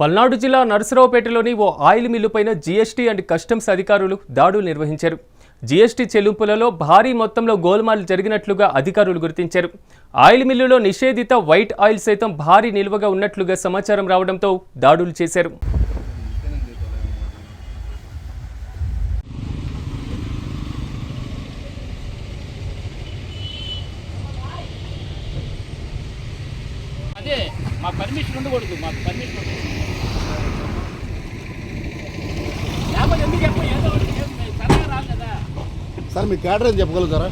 పల్నాడు జిల్లా నరసరావుపేటలోని ఓ ఆయిల్ మిల్లుపైన జీఎస్టీ అండ్ కస్టమ్స్ అధికారులు దాడులు నిర్వహించారు. జీఎస్టీ చెల్లింపులలో భారీ మొత్తంలో గోల్మాలు జరిగినట్లుగా అధికారులు గుర్తించారు. ఆయిల్ మిల్లులో నిషేధిత వైట్ ఆయిల్ సైతం భారీ నిల్వగా ఉన్నట్లుగా సమాచారం రావడంతో దాడులు చేశారు. అదే మా పర్మిషన్ ఉండకూడదు మాకు పర్మిషన్ ఉండకూడదు. సార్ మీ అడ్రస్ చెప్పగలుగుతారా?